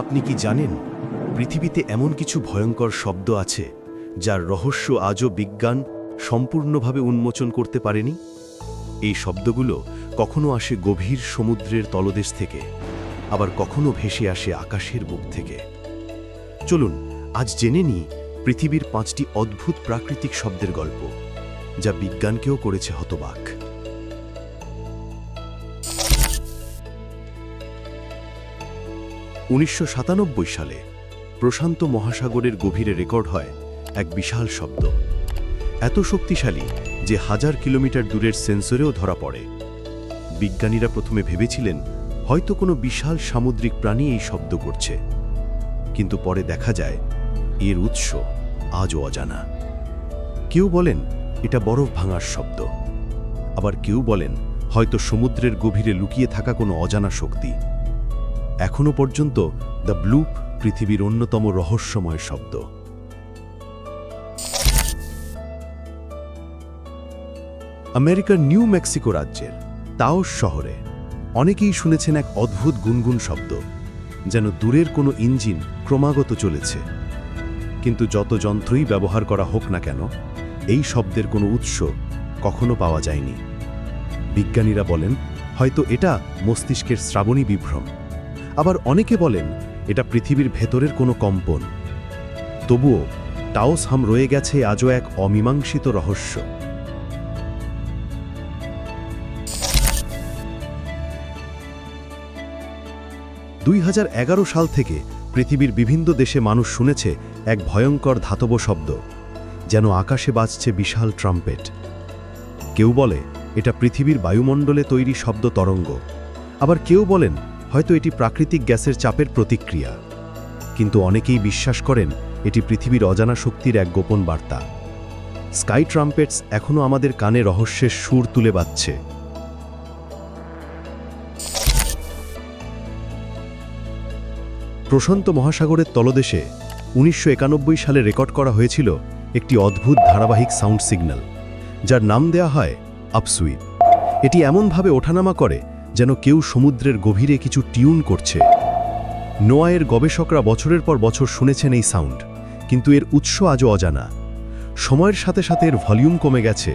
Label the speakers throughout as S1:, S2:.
S1: আপনি কি জানেন, পৃথিবীতে এমন কিছু ভয়ঙ্কর শব্দ আছে, যার রহস্য আজও বিজ্ঞান সম্পূর্ণভাবে উন্মোচন করতে পারেনি? এই শব্দগুলো কখনো আসে গভীর সমুদ্রের তলদেশ থেকে, আবার কখনো ভেসে আসে আকাশের বুক থেকে। চলুন, আজ জেনে নিই পৃথিবীর পাঁচটি অদ্ভুত প্রাকৃতিক শব্দের গল্প, যা বিজ্ঞানকেও করেছে হতবাক। উনিশশো সাতানব্বই সালে প্রশান্ত মহাসাগরের গভীরে রেকর্ড হয় এক বিশাল শব্দ। এত শক্তিশালী যে হাজার কিলোমিটার দূরের সেন্সরেও ধরা পড়ে। বিজ্ঞানীরা প্রথমে ভেবেছিলেন, হয়তো কোনো বিশাল সামুদ্রিক প্রাণী এই শব্দ করছে। কিন্তু পরে দেখা যায়, এর উৎস আজও অজানা। কেউ বলেন, এটা বরফ ভাঙার শব্দ। আবার কেউ বলেন, হয়তো সমুদ্রের গভীরে লুকিয়ে থাকা কোনো অজানা শক্তি। এখনও পর্যন্ত দ্য ব্লুপ পৃথিবীর অন্যতম রহস্যময় শব্দ। আমেরিকার নিউ মেক্সিকো রাজ্যের তাওস শহরে অনেকেই শুনেছেন এক অদ্ভুত গুনগুন শব্দ, যেন দূরের কোনো ইঞ্জিন ক্রমাগত চলেছে। কিন্তু যত যন্ত্রই ব্যবহার করা হোক না কেন, এই শব্দের কোনো উৎস কখনো পাওয়া যায়নি। বিজ্ঞানীরা বলেন, হয়তো এটা মস্তিষ্কের শ্রাবণী বিভ্রম। আবার অনেকে বলেন, এটা পৃথিবীর ভেতরের কোনো কম্পন। তবুও টাওস হাম রয়ে গেছে আজও এক অমীমাংসিত রহস্য। দুই হাজার এগারো সাল থেকে পৃথিবীর বিভিন্ন দেশে মানুষ শুনেছে এক ভয়ঙ্কর ধাতব শব্দ, যেন আকাশে বাজছে বিশাল ট্রাম্পেট। কেউ বলে, এটা পৃথিবীর বায়ুমণ্ডলে তৈরি শব্দ তরঙ্গ। আবার কেউ বলেন হয়তো এটি প্রাকৃতিক গ্যাসের চাপের প্রতিক্রিয়া। কিন্তু অনেকেই বিশ্বাস করেন এটি পৃথিবীর অজানা শক্তির এক গোপন বার্তা। স্কাই ট্রাম্পেটস এখনও আমাদের কানে রহস্যের সুর তুলে বাজছে প্রশান্ত মহাসাগরের তলদেশে উনিশশো একানব্বই সালে রেকর্ড করা হয়েছিল একটি অদ্ভুত ধারাবাহিক সাউন্ড সিগন্যাল, যার নাম দেয়া হয় আপসুইপ। এটি এমনভাবে ওঠানামা করে যেন কেউ সমুদ্রের গভীরে কিছু টিউন করছে। নোয়ায়ের গবেষকরা বছরের পর বছর শুনেছেন এই সাউন্ড, কিন্তু এর উৎস আজও অজানা। সময়ের সাথে সাথে এর ভলিউম কমে গেছে,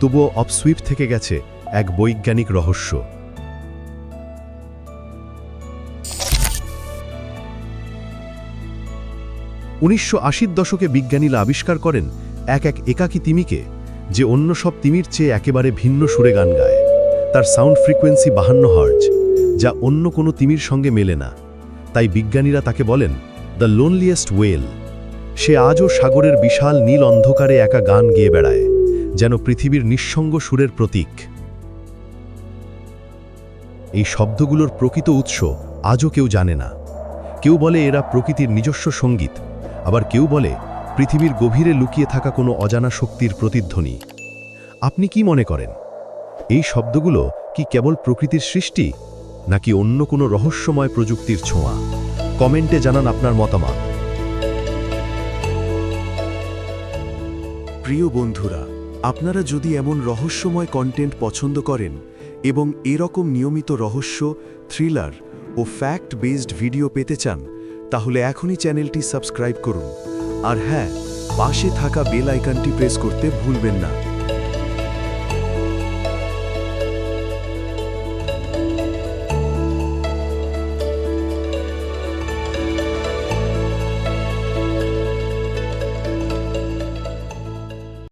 S1: তবুও অপসুইপ থেকে গেছে এক বৈজ্ঞানিক রহস্য। উনিশশো আশির দশকে বিজ্ঞানীরা আবিষ্কার করেন এক এক একাকী তিমিকে, যে অন্য সব তিমির চেয়ে একেবারে ভিন্ন সুরে গান গায়। তার সাউন্ড ফ্রিকোয়েন্সি বাহান্ন হার্জ, যা অন্য কোনো তিমির সঙ্গে মেলে না। তাই বিজ্ঞানীরা তাকে বলেন, দ্য লোনলিয়েস্ট ওয়েল। সে আজও সাগরের বিশাল নীল অন্ধকারে একা গান গেয়ে বেড়ায়, যেন পৃথিবীর নিঃসঙ্গ সুরের প্রতীক। এই শব্দগুলোর প্রকৃত উৎস আজও কেউ জানে না। কেউ বলে এরা প্রকৃতির নিজস্ব সংগীত, আবার কেউ বলে পৃথিবীর গভীরে লুকিয়ে থাকা কোনো অজানা শক্তির প্রতিধ্বনি। আপনি কি মনে করেন? এই শব্দগুলো কি কেবল প্রকৃতির সৃষ্টি, নাকি অন্য কোনো রহস্যময় প্রযুক্তির ছোঁয়া? কমেন্টে জানান আপনার মতামত।
S2: প্রিয় বন্ধুরা, আপনারা যদি এমন রহস্যময় কন্টেন্ট পছন্দ করেন এবং এরকম নিয়মিত রহস্য থ্রিলার ও ফ্যাক্ট বেসড ভিডিও পেতে চান, তাহলে এখনই চ্যানেলটি সাবস্ক্রাইব করুন। আর হ্যাঁ পাশে থাকা বেল আইকনটি প্রেস করতে ভুলবেন না।